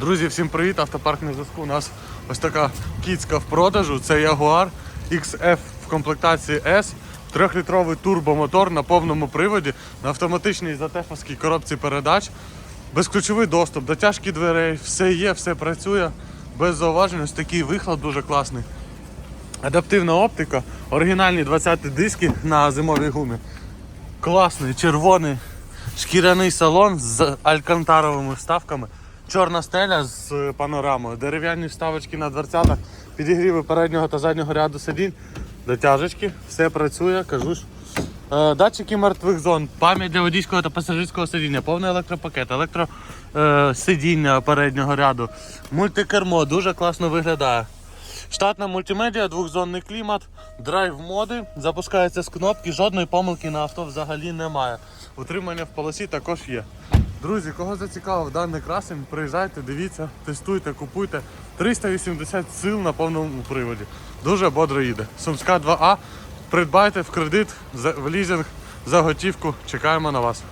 Друзі, всім привіт! Автопарк на зв'язку. У нас ось така кіцька в продажу. Це Jaguar XF в комплектації S. Трьохлітровий турбомотор на повному приводі, на автоматичній затефовській коробці передач. Безключовий доступ, дотяжки дверей, все є, все працює. Без зауважень, ось такий вихлад дуже класний. Адаптивна оптика, оригінальні 20 диски на зимовій гумі. Класний червоний шкіряний салон з алькантаровими вставками. Чорна стеля з е, панорамою, дерев'яні вставочки на дверцятах, підігріви переднього та заднього ряду сидінь, дотяжечки, все працює, кажу ж. Е, Датчики мертвих зон, пам'ять для водійського та пасажирського сидіння, повний електропакет, електросидіння переднього ряду, мультикермо, дуже класно виглядає. Штатна мультимедіа, двохзонний клімат, драйв моди, запускається з кнопки, жодної помилки на авто взагалі немає. Утримання в полосі також є. Друзі, кого зацікавив даний красень, приїжджайте, дивіться, тестуйте, купуйте. 380 сил на повному приводі. Дуже бодро їде. Сумська 2А. Придбайте в кредит, в лізинг, за готівку. Чекаємо на вас.